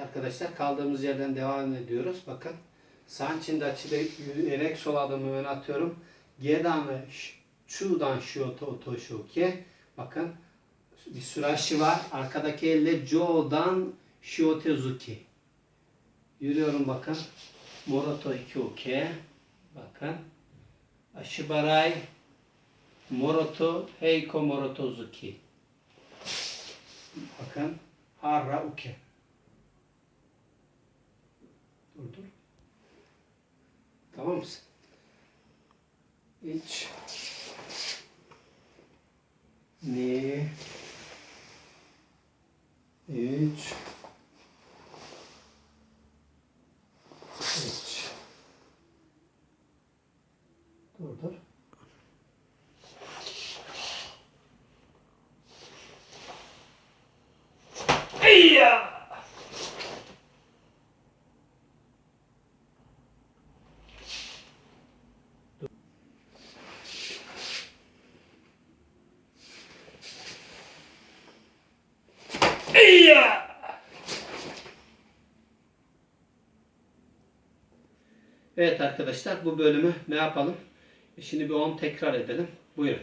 arkadaşlar kaldığımız yerden devam ediyoruz. Bakın Sanchin açıda yürüyerek sol adımı ön atıyorum. Gedan ve Chu'dan Shioto Oto Shoke. Bakın bir süraşi var. Arkadaki elle Jo'dan Shiotezuki. Yürüyorum bakın. Moroto 2 oke. Bakın. Ashibarai Moroto Heiko Morotozuki. Bakın. Harra uke. Mısın? İç. Ni. Üç. Üç. Dur dur. Eyya! Eyya! Evet arkadaşlar bu bölümü ne yapalım? Şimdi bir 10 tekrar edelim. Buyurun.